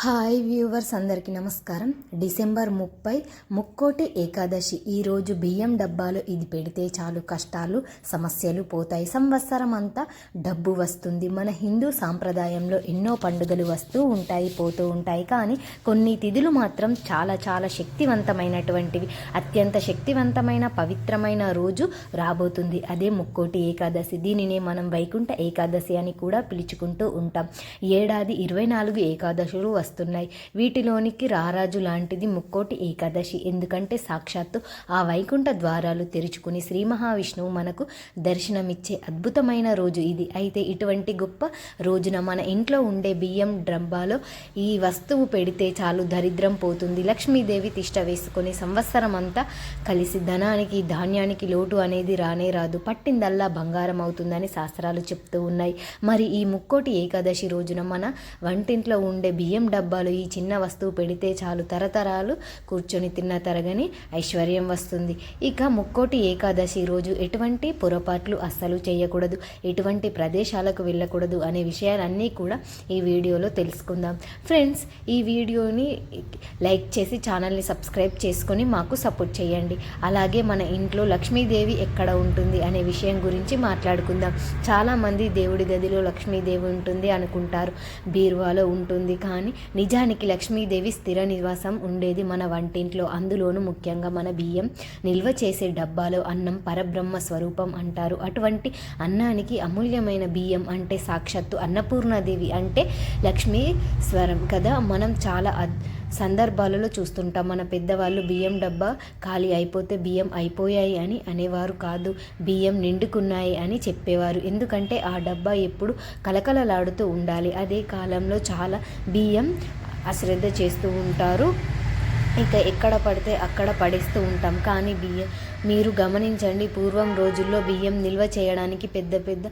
Hi viewers అందరికీ నమస్కారం. December ముప్పై ముక్కోటి ఏకాదశి. ఈరోజు బియ్యం డబ్బాలు ఇది పెడితే చాలు కష్టాలు సమస్యలు పోతాయి. సంవత్సరం అంతా డబ్బు వస్తుంది. మన హిందూ సాంప్రదాయంలో ఎన్నో పండుగలు వస్తూ ఉంటాయి పోతూ ఉంటాయి. కానీ కొన్ని తిథులు మాత్రం చాలా చాలా శక్తివంతమైనటువంటివి. అత్యంత శక్తివంతమైన పవిత్రమైన రోజు రాబోతుంది. అదే ముక్కోటి ఏకాదశి. దీనినే మనం వైకుంఠ ఏకాదశి అని కూడా పిలుచుకుంటూ ఉంటాం. ఏడాది ఇరవై నాలుగు ఏకాదశులు వస్తున్నాయి. వీటిలోనికి రారాజు లాంటిది ముక్కోటి ఏకాదశి. ఎందుకంటే సాక్షాత్తు ఆ వైకుంఠ ద్వారాలు తెరుచుకుని శ్రీ మహావిష్ణువు మనకు దర్శనమిచ్చే అద్భుతమైన రోజు ఇది. అయితే ఇటువంటి గొప్ప రోజున మన ఇంట్లో ఉండే బియ్యం డ్రబ్బాలో ఈ వస్తువు పెడితే చాలు దరిద్రం పోతుంది. లక్ష్మీదేవి తిష్ట వేసుకొని సంవత్సరం అంతా కలిసి ధనానికి ధాన్యానికి లోటు అనేది రానే రాదు. పట్టిందల్లా బంగారం అవుతుందని శాస్త్రాలు చెప్తూ ఉన్నాయి. మరి ఈ ముక్కోటి ఏకాదశి రోజున మన వంటింట్లో ఉండే బియ్యం డబ్బాలు ఈ చిన్న వస్తువు పెడితే చాలు తరతరాలు కూర్చొని తిన్న తరగని ఐశ్వర్యం వస్తుంది. ఇక ముక్కోటి ఏకాదశి రోజు ఎటువంటి పొరపాట్లు అస్సలు చేయకూడదు ఎటువంటి ప్రదేశాలకు వెళ్ళకూడదు అనే విషయాలన్నీ కూడా ఈ వీడియోలో తెలుసుకుందాం. ఫ్రెండ్స్ ఈ వీడియోని లైక్ చేసి ఛానల్ని సబ్స్క్రైబ్ చేసుకొని మాకు సపోర్ట్ చేయండి. అలాగే మన ఇంట్లో లక్ష్మీదేవి ఎక్కడ ఉంటుంది అనే విషయం గురించి మాట్లాడుకుందాం. చాలామంది దేవుడి గదిలో లక్ష్మీదేవి ఉంటుంది అనుకుంటారు. బీరువాలో ఉంటుంది కానీ నిజానికి లక్ష్మీదేవి స్థిర నివాసం ఉండేది మన వంటింట్లో. అందులోనూ ముఖ్యంగా మన బియ్యం నిల్వ చేసే డబ్బాలో అన్నం పరబ్రహ్మ స్వరూపం అంటారు. అటువంటి అన్నానికి అమూల్యమైన బియ్యం అంటే సాక్షాత్తు అన్నపూర్ణాదేవి అంటే లక్ష్మీ స్వరం. కదా మనం చాలా అద్ సందర్భాలలో చూస్తుంటాం. మన పెద్దవాళ్ళు బియ్యం డబ్బా ఖాళీ అయిపోతే బియ్యం అయిపోయాయి అని అనేవారు కాదు. బియ్యం నిండుకున్నాయి అని చెప్పేవారు. ఎందుకంటే ఆ డబ్బా ఎప్పుడు కలకలలాడుతూ ఉండాలి. అదే కాలంలో చాలా బియ్యం అశ్రద్ధ చేస్తూ ఉంటారు. ఇక ఎక్కడ పడితే అక్కడ పడేస్తూ ఉంటాం. కానీ బియ్యం మీరు గమనించండి పూర్వం రోజుల్లో బియ్యం నిల్వ చేయడానికి పెద్ద పెద్ద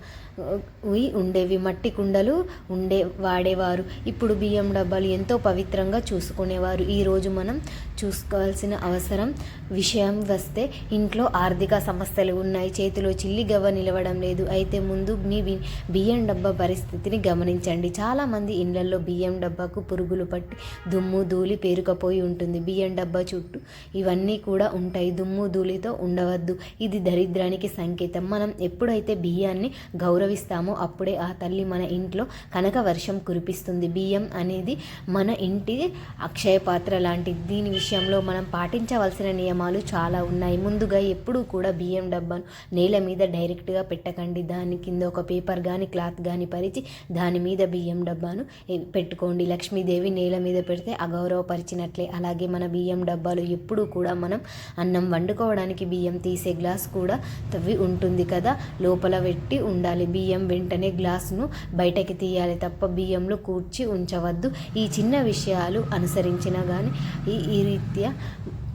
ఉండేవి. మట్టి కుండలు ఉండే వాడేవారు. ఇప్పుడు బియ్యం డబ్బాలు ఎంతో పవిత్రంగా చూసుకునేవారు. ఈరోజు మనం చూసుకోవాల్సిన అవసరం విషయం వస్తే ఇంట్లో ఆర్థిక సమస్యలు ఉన్నాయి. చేతిలో చిల్లి గవ్వ నిలవడం లేదు. అయితే ముందు మీ బియ్యం డబ్బా పరిస్థితిని గమనించండి. చాలామంది ఇళ్ళలో బియ్యం డబ్బాకు పురుగులు పట్టి దుమ్ము ధూళి పేరుకపోయి ఉంటుంది. బియ్యం డబ్బా చుట్టూ ఇవన్నీ కూడా ఉంటాయి. దుమ్ము ధూళితో ఉండవద్దు. ఇది దరిద్రానికి సంకేతం. మనం ఎప్పుడైతే బియ్యాన్ని గౌరవిస్తామో అప్పుడే ఆ తల్లి మన ఇంట్లో కనక వర్షం కురిపిస్తుంది. బియ్యం అనేది మన ఇంటి అక్షయ పాత్ర లాంటిది. దీని విషయంలో మనం పాటించవలసిన నియమాలు చాలా ఉన్నాయి. ముందుగా ఎప్పుడూ కూడా బియ్యం డబ్బాను నేల మీద డైరెక్ట్గా పెట్టకండి. దాని కింద ఒక పేపర్ కానీ క్లాత్ కానీ పరిచి దాని మీద బియ్యం డబ్బాను పెట్టుకోండి. లక్ష్మీదేవి నేల మీద పెడితే అగౌరవపరిచినట్లే. అలాగే మన బియ్యం డబ్బాలు ఎప్పుడూ కూడా మనం అన్నం వండుకోవడానికి బియ్యం తీసే గ్లాస్ కూడా తవ్వి ఉంటుంది కదా. లోపల పెట్టి ఉండాలి. బియ్యం వెంటనే గ్లాస్ను బయటకి తీయాలి తప్ప బియ్యంలో కూర్చి ఉంచవద్దు. ఈ చిన్న విషయాలు అనుసరించినా కానీ ఈ ఈ రీత్యా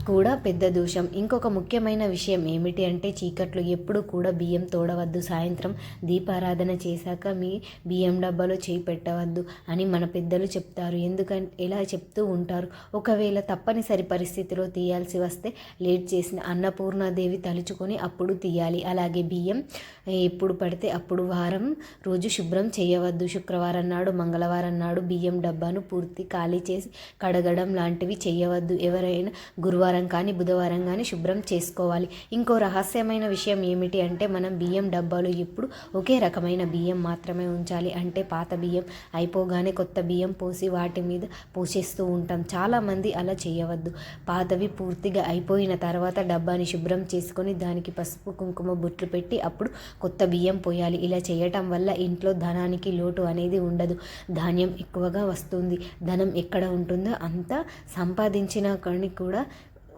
కూడా పెద్ద దోషం. ఇంకొక ముఖ్యమైన విషయం ఏమిటి అంటే చీకట్లో ఎప్పుడు కూడా బియ్యం తోడవద్దు. సాయంత్రం దీపారాధన చేశాక మీ బియ్యం డబ్బాలో చేయి పెట్టవద్దు అని మన పెద్దలు చెప్తారు. ఎందుకంటే ఎలా చెప్తూ ఉంటారు? ఒకవేళ తప్పనిసరి పరిస్థితిలో తీయాల్సి వస్తే లేట్ చేసిన అన్నపూర్ణాదేవి తలుచుకొని అప్పుడు తీయాలి. అలాగే బియ్యం ఎప్పుడు పడితే అప్పుడు వారం రోజు శుభ్రం చేయవద్దు. శుక్రవారం నాడు మంగళవారం నాడు బియ్యం డబ్బాను పూర్తి ఖాళీ చేసి కడగడం లాంటివి చేయవద్దు. ఎవరైనా గురువారం సోమవారం కానీ బుధవారం కానీ శుభ్రం చేసుకోవాలి. ఇంకో రహస్యమైన విషయం ఏమిటి అంటే మనం బియ్యం డబ్బాలు ఎప్పుడు ఒకే రకమైన బియ్యం మాత్రమే ఉంచాలి. అంటే పాత బియ్యం అయిపోగానే కొత్త బియ్యం పోసి వాటి మీద పోసేస్తూ ఉంటాం. చాలామంది అలా చేయవద్దు. పాతవి పూర్తిగా అయిపోయిన తర్వాత డబ్బాని శుభ్రం చేసుకొని దానికి పసుపు కుంకుమ బొట్లు పెట్టి అప్పుడు కొత్త బియ్యం పోయాలి. ఇలా చేయటం వల్ల ఇంట్లో ధనానికి లోటు అనేది ఉండదు. ధాన్యం ఎక్కువగా వస్తుంది. ధనం ఎక్కడ ఉంటుందో అంత సంపాదించిన కానీ కూడా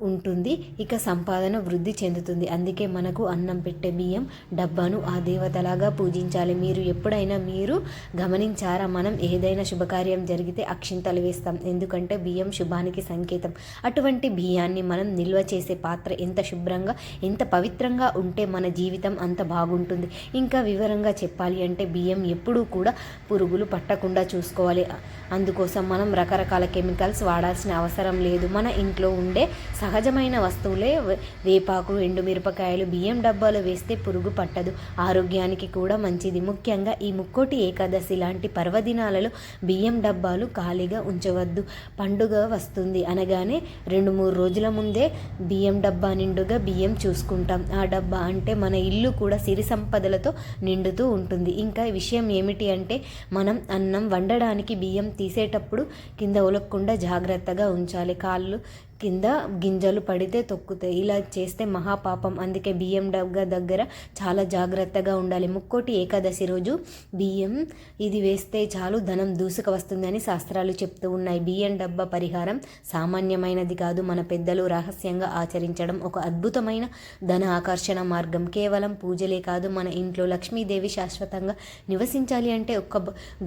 ఉంటుంది ఇక సంపాదన వృద్ధి చెందుతుంది. అందుకే మనకు అన్నం పెట్టే బియ్యం డబ్బాను ఆ దేవతలాగా పూజించాలి. మీరు ఎప్పుడైనా మీరు గమనించారా మనం ఏదైనా శుభకార్యం జరిగితే అక్షింతలు వేస్తాం. ఎందుకంటే బియ్యం శుభానికి సంకేతం. అటువంటి బియ్యాన్ని మనం నిల్వ చేసే పాత్ర ఎంత శుభ్రంగా ఎంత పవిత్రంగా ఉంటే మన జీవితం అంత బాగుంటుంది. ఇంకా వివరంగా చెప్పాలి అంటే బియ్యం ఎప్పుడూ కూడా పురుగులు పట్టకుండా చూసుకోవాలి. అందుకోసం మనం రకరకాల కెమికల్స్ వాడాల్సిన అవసరం లేదు. మన ఇంట్లో ఉండే సహ సహజమైన వస్తువులే. వేపాకు వేపాకు ఎండుమిరపకాయలు బియ్యం డబ్బాలు వేస్తే పురుగు పట్టదు. ఆరోగ్యానికి కూడా మంచిది. ముఖ్యంగా ఈ ముక్కోటి ఏకాదశి లాంటి పర్వదినాలలో బియ్యం డబ్బాలు ఖాళీగా ఉంచవద్దు. పండుగ వస్తుంది అనగానే రెండు మూడు రోజుల ముందే బియ్యం డబ్బా నిండుగా బియ్యం చూసుకుంటాం. ఆ డబ్బా అంటే మన ఇల్లు కూడా సిరి సంపదలతో నిండుతూ ఉంటుంది. ఇంకా విషయం ఏమిటి అంటే మనం అన్నం వండడానికి బియ్యం తీసేటప్పుడు కింద ఒలక్కుండా జాగ్రత్తగా ఉంచాలి. కాళ్ళు కింద గింజలు పడితే తొక్కుతాయి. ఇలా చేస్తే మహాపాపం. అందుకే బియ్యం డబ్బా దగ్గర చాలా జాగ్రత్తగా ఉండాలి. ముక్కోటి ఏకాదశి రోజు బియ్యం ఇది వేస్తే చాలు ధనం దూసుకు వస్తుందని శాస్త్రాలు చెప్తూ ఉన్నాయి. బియ్యం డబ్బా పరిహారం సామాన్యమైనది కాదు. మన పెద్దలు రహస్యంగా ఆచరించడం ఒక అద్భుతమైన ధన ఆకర్షణ మార్గం. కేవలం పూజలే కాదు మన ఇంట్లో లక్ష్మీదేవి శాశ్వతంగా నివసించాలి అంటే ఒక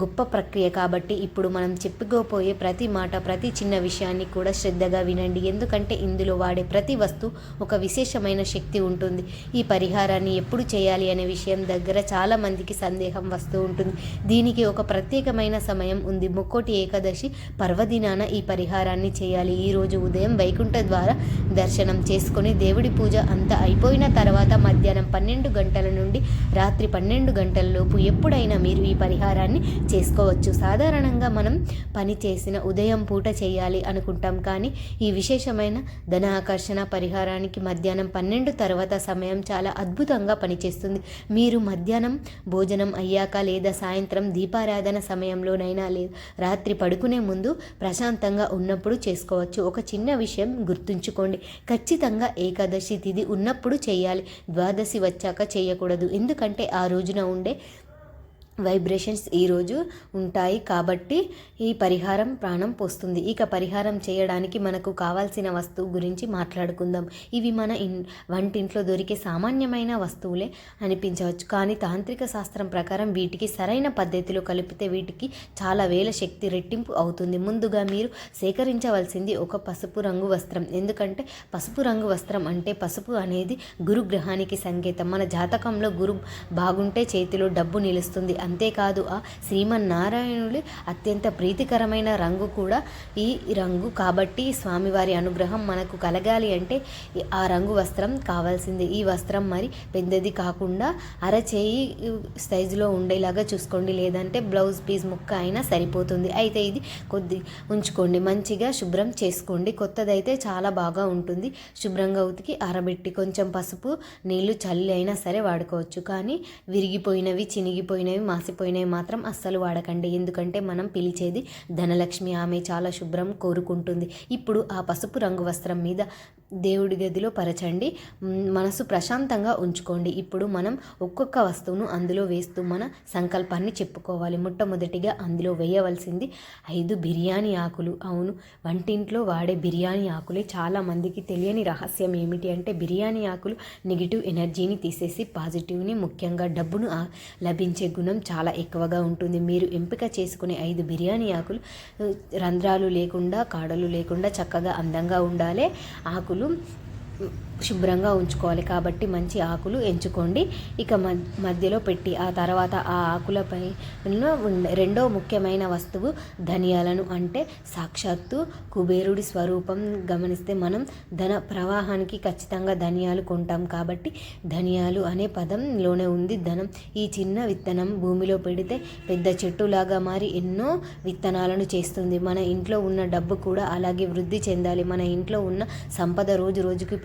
గొప్ప ప్రక్రియ. కాబట్టి ఇప్పుడు మనం చెప్పుకోపోయే ప్రతి మాట ప్రతి చిన్న విషయాన్ని కూడా శ్రద్ధగా వినండి. ఎందుకంటే ఇందులో వాడే ప్రతి వస్తువు ఒక విశేషమైన శక్తి ఉంటుంది. ఈ పరిహారాన్ని ఎప్పుడు చేయాలి అనే విషయం దగ్గర చాలా మందికి సందేహం వస్తూ ఉంటుంది. దీనికి ఒక ప్రత్యేకమైన సమయం ఉంది. ముక్కోటి ఏకాదశి పర్వదినాన ఈ పరిహారాన్ని చేయాలి. ఈ రోజు ఉదయం వైకుంఠ ద్వారా దర్శనం చేసుకొని దేవుడి పూజ అంతా అయిపోయిన తర్వాత మధ్యాహ్నం పన్నెండు గంటల నుండి రాత్రి పన్నెండు గంటల లోపు ఎప్పుడైనా మీరు ఈ పరిహారాన్ని చేసుకోవచ్చు. సాధారణంగా మనం పని చేసిన ఉదయం పూట చేయాలి అనుకుంటాం కానీ ఈ విశేషమైన ధన ఆకర్షణ పరిహారానికి మధ్యాహ్నం పన్నెండు తర్వాత సమయం చాలా అద్భుతంగా పనిచేస్తుంది. మీరు మధ్యాహ్నం భోజనం అయ్యాక లేదా సాయంత్రం దీపారాధన సమయంలోనైనా లేదా రాత్రి పడుకునే ముందు ప్రశాంతంగా ఉన్నప్పుడు చేసుకోవచ్చు. ఒక చిన్న విషయం గుర్తుంచుకోండి. ఖచ్చితంగా ఏకాదశి తిథి ఉన్నప్పుడు చేయాలి. ద్వాదశి వచ్చాక చేయకూడదు. ఎందుకంటే ఆ రోజున ఉండే వైబ్రేషన్స్ ఈరోజు ఉంటాయి కాబట్టి ఈ పరిహారం ప్రాణం పోస్తుంది. ఇక పరిహారం చేయడానికి మనకు కావాల్సిన వస్తువు గురించి మాట్లాడుకుందాం. ఇవి మన ఇన్ వంటింట్లో దొరికే సామాన్యమైన వస్తువులే అనిపించవచ్చు. కానీ తాంత్రిక శాస్త్రం ప్రకారం వీటికి సరైన పద్ధతిలో కలిపితే వీటికి చాలా వేల శక్తి రెట్టింపు అవుతుంది. ముందుగా మీరు సేకరించవలసింది ఒక పసుపు రంగు వస్త్రం. ఎందుకంటే పసుపు రంగు వస్త్రం అంటే పసుపు అనేది గురుగ్రహానికి సంకేతం. మన జాతకంలో గురు బాగుంటే చేతిలో డబ్బు నిలుస్తుంది. అంతేకాదు ఆ శ్రీమన్నారాయణుడి అత్యంత ప్రీతికరమైన రంగు కూడా ఈ రంగు. కాబట్టి స్వామివారి అనుగ్రహం మనకు కలగాలి అంటే ఆ రంగు వస్త్రం కావాల్సిందే. ఈ వస్త్రం మరి పెద్దది కాకుండా అరచేయి సైజులో ఉండేలాగా చూసుకోండి. లేదంటే బ్లౌజ్ పీస్ ముక్క అయినా సరిపోతుంది. అయితే ఇది కొద్ది ఉంచుకోండి. మంచిగా శుభ్రం చేసుకోండి. కొత్తదైతే చాలా బాగా ఉంటుంది. శుభ్రంగా ఉతికి ఆరబెట్టి కొంచెం పసుపు నీళ్ళు చల్లి అయినా సరే వాడుకోవచ్చు. కానీ విరిగిపోయినవి చినిగిపోయినవి మాసిపోయినవి మాత్రం అస్సలు వాడకండి. ఎందుకంటే మనం పిలిచేది ధనలక్ష్మి. ఆమె చాలా శుభ్రం కోరుకుంటుంది. ఇప్పుడు ఆ పసుపు రంగు వస్త్రం మీద దేవుడి గదిలో పరచండి. మనసు ప్రశాంతంగా ఉంచుకోండి. ఇప్పుడు మనం ఒక్కొక్క వస్తువును అందులో వేస్తూ మన సంకల్పాన్ని చెప్పుకోవాలి. మొట్టమొదటిగా అందులో వేయవలసింది ఐదు బిర్యానీ ఆకులు. అవును వంటింట్లో వాడే బిర్యానీ ఆకులే చాలా మందికి తెలియని రహస్యం ఏమిటి అంటే బిర్యానీ ఆకులు నెగిటివ్ ఎనర్జీని తీసేసి పాజిటివ్ని ముఖ్యంగా డబ్బును లభించే గుణం చాలా ఎక్కువగా ఉంటుంది. మీరు ఎంపిక చేసుకునే ఐదు బిర్యానీ ఆకులు రంధ్రాలు లేకుండా కాడలు లేకుండా చక్కగా అందంగా ఉండాలి. ఆకులు ఆకులు శుభ్రంగా ఉంచుకోవాలి. కాబట్టి మంచి ఆకులు ఎంచుకోండి. ఇక మధ్యలో పెట్టి ఆ తర్వాత ఆ ఆకులపై రెండో ముఖ్యమైన వస్తువు ధనియాలను. అంటే సాక్షాత్తు కుబేరుడి స్వరూపం గమనిస్తే మనం ధన ప్రవాహానికి ఖచ్చితంగా ధనియాలు కొంటాం. కాబట్టి ధనియాలు అనే పదంలోనే ఉంది. ధనం ఈ చిన్న విత్తనం భూమిలో పెడితే పెద్ద చెట్టులాగా మారి ఎన్నో విత్తనాలను చేస్తుంది. మన ఇంట్లో ఉన్న డబ్బు కూడా అలాగే వృద్ధి చెందాలి. మన ఇంట్లో ఉన్న సంపద రోజు రోజుకు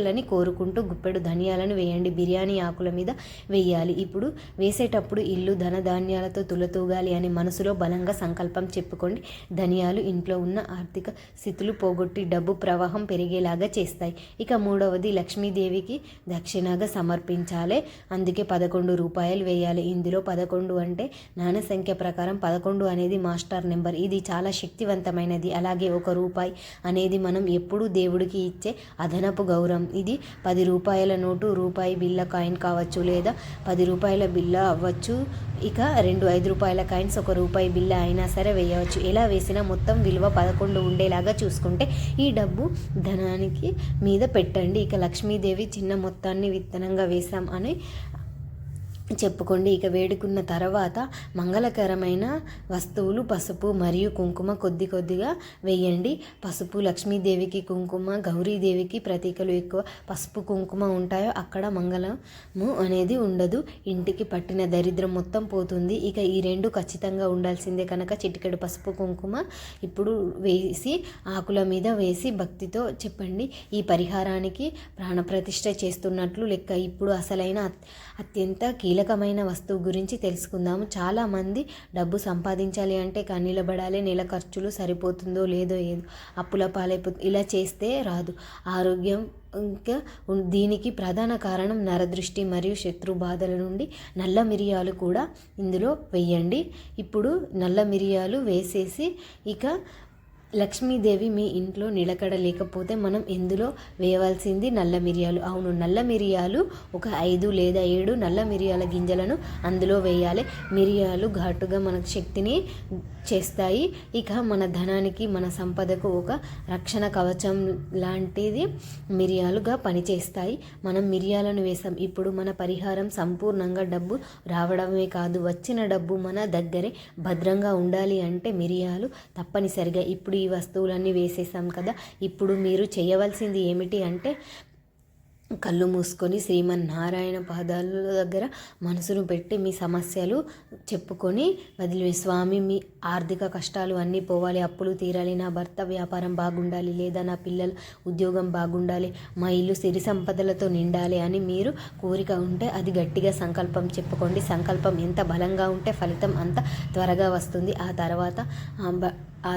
పెరిగేయాలని కోరుకుంటూ గుప్పెడు ధనియాలను వేయండి. బిర్యానీ ఆకుల మీద వేయాలి. ఇప్పుడు వేసేటప్పుడు ఇల్లు ధనధాన్యాలతో తులతూగాలి అని మనసులో బలంగా సంకల్పం చెప్పుకోండి. ధనియాలు ఇంట్లో ఉన్న ఆర్థిక స్థితులు పోగొట్టి డబ్బు ప్రవాహం పెరిగేలాగా చేస్తాయి. ఇక మూడవది లక్ష్మీదేవికి దక్షిణగా సమర్పించాలి. అందుకే పదకొండు రూపాయలు వేయాలి. ఇందులో పదకొండు అంటే నాణ సంఖ్య ప్రకారం పదకొండు అనేది మాస్టర్ నెంబర్. ఇది చాలా శక్తివంతమైనది. అలాగే ఒక రూపాయి అనేది మనం ఎప్పుడూ దేవుడికి ఇచ్చే అదనపు గౌరవం. ఇది పది రూపాయల నోటు రూపాయి బిల్ల కాయిన్ కావచ్చు లేదా పది రూపాయల బిల్ల అవ్వచ్చు. ఇక రెండు ఐదు రూపాయల కాయిన్స్ ఒక రూపాయి బిల్ల అయినా సరే వేయవచ్చు. ఎలా వేసినా మొత్తం విలువ పదకొండు ఉండేలాగా చూసుకుంటే ఈ డబ్బు ధనానికి మీద పెట్టండి. ఇక లక్ష్మీదేవి చిన్న మొత్తాన్ని విత్తనంగా వేసాం అని చెప్పుకోండి. ఇక వేడుకున్న తర్వాత మంగళకరమైన వస్తువులు పసుపు మరియు కుంకుమ కొద్ది కొద్దిగా వేయండి. పసుపు లక్ష్మీదేవికి కుంకుమ గౌరీదేవికి ప్రతీకలు ఎక్కువ. పసుపు కుంకుమ ఉంటాయో అక్కడ మంగళము అనేది ఉండదు. ఇంటికి పట్టిన దరిద్రం మొత్తం పోతుంది. ఇక ఈ రెండు ఖచ్చితంగా ఉండాల్సిందే కనుక చిటికెడు పసుపు కుంకుమ ఇప్పుడు వేసి ఆకుల మీద వేసి భక్తితో చెప్పండి. ఈ పరిహారానికి ప్రాణప్రతిష్ఠ చేస్తున్నట్లు లెక్క. ఇప్పుడు అసలైన అత్యంత కీలక కీలకమైన వస్తువు గురించి తెలుసుకుందాము. చాలామంది డబ్బు సంపాదించాలి అంటే కన్నీలబడాలి నెల ఖర్చులు సరిపోతుందో లేదో ఏదో అప్పుల పాలైపోతుంది ఇలా చేస్తే రాదు. ఆరోగ్యం ఇంకా దీనికి ప్రధాన కారణం నరదృష్టి మరియు శత్రు బాధల నుండి నల్ల మిరియాలు కూడా ఇందులో వేయండి. ఇప్పుడు నల్ల మిరియాలు వేసేసి ఇక లక్ష్మీదేవి మీ ఇంట్లో నిలకడ లేకపోతే మనం ఎందులో వేయవలసింది? నల్ల మిరియాలు. అవును నల్ల మిరియాలు ఒక ఐదు లేదా ఏడు నల్ల మిరియాల గింజలను అందులో వేయాలి. మిరియాలు ఘాటుగా మనకు శక్తిని చేస్తాయి. ఇక మన ధనానికి మన సంపదకు ఒక రక్షణ కవచం లాంటిది మిరియాలుగా పనిచేస్తాయి. మనం మిరియాలను వేసాం ఇప్పుడు మన పరిహారం సంపూర్ణంగా డబ్బు రావడమే కాదు వచ్చిన డబ్బు మన దగ్గరే భద్రంగా ఉండాలి అంటే మిరియాలు తప్పనిసరిగా. ఇప్పుడు ఈ వస్తువులన్నీ వేసేసాం కదా. ఇప్పుడు మీరు చేయవలసింది ఏమిటి అంటే కళ్ళు మూసుకొని శ్రీమన్నారాయణ పాదాల దగ్గర మనసును పెట్టి మీ సమస్యలు చెప్పుకొని వదిలి స్వామి మీ ఆర్థిక కష్టాలు అన్నీ పోవాలి అప్పులు తీరాలి నా భర్త వ్యాపారం బాగుండాలి లేదా నా పిల్లల ఉద్యోగం బాగుండాలి మా ఇల్లు సిరి సంపదలతో నిండాలి అని మీరు కోరిక ఉంటే అది గట్టిగా సంకల్పం చెప్పుకోండి. సంకల్పం ఎంత బలంగా ఉంటే ఫలితం అంత త్వరగా వస్తుంది. ఆ తర్వాత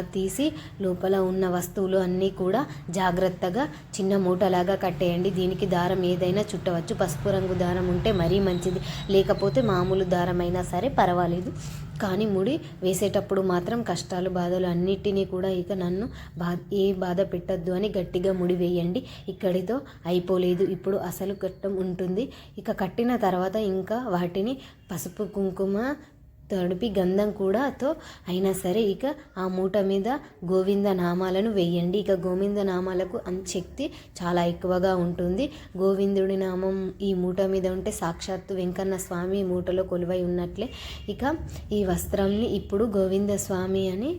తీసి లోపల ఉన్న వస్తువులు అన్నీ కూడా జాగ్రత్తగా చిన్న మూటలాగా కట్టేయండి. దీనికి దారం ఏదైనా చుట్టవచ్చు. పసుపు రంగు దారం ఉంటే మరీ మంచిది. లేకపోతే మామూలు దారం అయినా సరే పర్వాలేదు. కానీ ముడి వేసేటప్పుడు మాత్రం కష్టాలు బాధలు అన్నిటినీ కూడా ఇక నన్ను బా ఏ బాధ పెట్టద్దు అని గట్టిగా ముడి వేయండి. ఇక్కడితో అయిపోలేదు. ఇప్పుడు అసలు కట్టం ఉంటుంది. ఇక కట్టిన తర్వాత ఇంకా వాటిని పసుపు కుంకుమ తడిపి గంధం కూడాతో అయినా సరే ఇక ఆ మూట మీద గోవింద నామాలను వేయండి. ఇక గోవింద నామాలకు అంత శక్తి చాలా ఎక్కువగా ఉంటుంది. గోవిందుడి నామం ఈ మూట మీద ఉంటే సాక్షాత్తు వెంకన్న స్వామి మూటలో కొలువై ఉన్నట్లే. ఇక ఈ వస్త్రంని ఇప్పుడు గోవింద స్వామి అని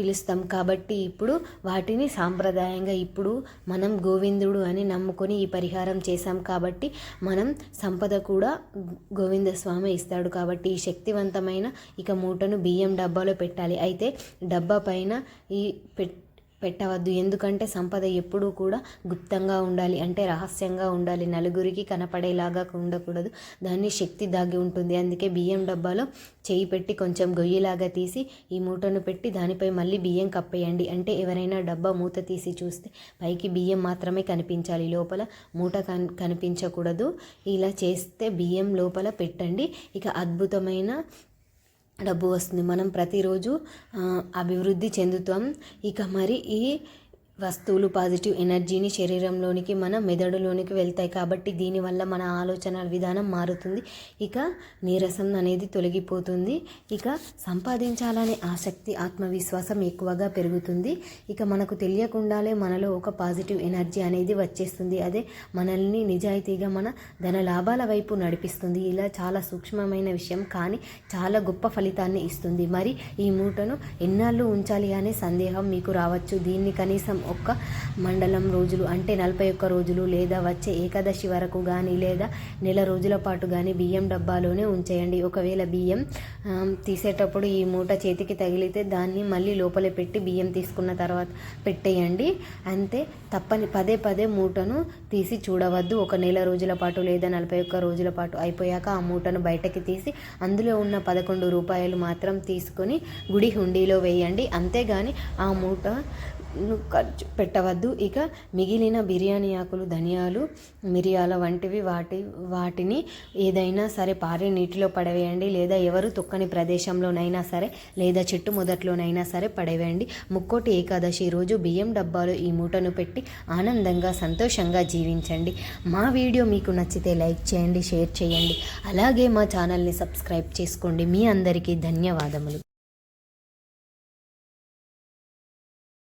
పిలుస్తాం. కాబట్టి ఇప్పుడు వాటిని సాంప్రదాయంగా ఇప్పుడు మనం గోవిందుడు అని నమ్ముకొని ఈ పరిహారం చేశాం కాబట్టి మనం సంపద కూడా గోవింద స్వామి ఇస్తాడు కాబట్టి ఈ శక్తివంతమైన ఇక మూటను బియ్యం డబ్బాలో పెట్టాలి. అయితే డబ్బా పైన ఈ పెట్ పెట్టవద్దు. ఎందుకంటే సంపద ఎప్పుడూ కూడా గుప్తంగా ఉండాలి. అంటే రహస్యంగా ఉండాలి. నలుగురికి కనపడేలాగా ఉండకూడదు. దాన్ని శక్తి దాగి ఉంటుంది. అందుకే బియ్యం డబ్బాలో చేయి పెట్టి కొంచెం గొయ్యిలాగా తీసి ఈ మూటను పెట్టి దానిపై మళ్ళీ బియ్యం కప్పేయండి. అంటే ఎవరైనా డబ్బా మూత తీసి చూస్తే పైకి బియ్యం మాత్రమే కనిపించాలి. లోపల మూట కన్ కనిపించకూడదు. ఇలా చేస్తే బియ్యం లోపల పెట్టండి. ఇక అద్భుతమైన డబ్బు వస్తుంది. మనం ప్రతిరోజు అభివృద్ధి చెందుతాం. ఇక మరి ఈ వస్తువులు పాజిటివ్ ఎనర్జీని శరీరంలోనికి మన మెదడులోనికి వెళ్తాయి కాబట్టి దీనివల్ల మన ఆలోచన విధానం మారుతుంది. ఇక నీరసం అనేది తొలగిపోతుంది. ఇక సంపాదించాలనే ఆసక్తి ఆత్మవిశ్వాసం ఎక్కువగా పెరుగుతుంది. ఇక మనకు తెలియకుండానే మనలో ఒక పాజిటివ్ ఎనర్జీ అనేది వచ్చేస్తుంది. అదే మనల్ని నిజాయితీగా మన ధన లాభాల వైపు నడిపిస్తుంది. ఇలా చాలా సూక్ష్మమైన విషయం కానీ చాలా గొప్ప ఫలితాన్ని ఇస్తుంది. మరి ఈ మూటను ఎన్నాళ్ళు ఉంచాలి అనే సందేహం మీకు రావచ్చు. దీన్ని కనీసం ఒక్క మండలం రోజులు అంటే నలభై ఒక్క రోజులు లేదా వచ్చే ఏకాదశి వరకు కానీ లేదా నెల రోజుల పాటు కానీ బియ్యం డబ్బాలోనే ఉంచేయండి. ఒకవేళ బియ్యం తీసేటప్పుడు ఈ మూట చేతికి తగిలితే దాన్ని మళ్ళీ లోపల పెట్టి బియ్యం తీసుకున్న తర్వాత పెట్టేయండి. అంతే తప్పని పదే పదే మూటను తీసి చూడవద్దు. ఒక నెల రోజుల పాటు లేదా నలభై ఒక్క రోజుల పాటు అయిపోయాక ఆ మూటను బయటకి తీసి అందులో ఉన్న పదకొండు రూపాయలు మాత్రం తీసుకొని గుడి హుండీలో వేయండి. అంతేగాని ఆ మూట ఖర్చు పెట్టవద్దు. ఇక మిగిలిన బిర్యానీ ఆకులు ధనియాలు మిరియాల వంటివి వాటి వాటిని ఏదైనా సరే పారే నీటిలో పడవేయండి. లేదా ఎవరు తొక్కని ప్రదేశంలోనైనా సరే లేదా చెట్టు మొదట్లోనైనా సరే పడవేయండి. ముక్కోటి ఏకాదశి రోజు బియ్యం డబ్బాలో ఈ మూటను పెట్టి ఆనందంగా సంతోషంగా జీవించండి. మా వీడియో మీకు నచ్చితే లైక్ చేయండి షేర్ చేయండి. అలాగే మా ఛానల్ని సబ్స్క్రైబ్ చేసుకోండి. మీ అందరికీ ధన్యవాదములు.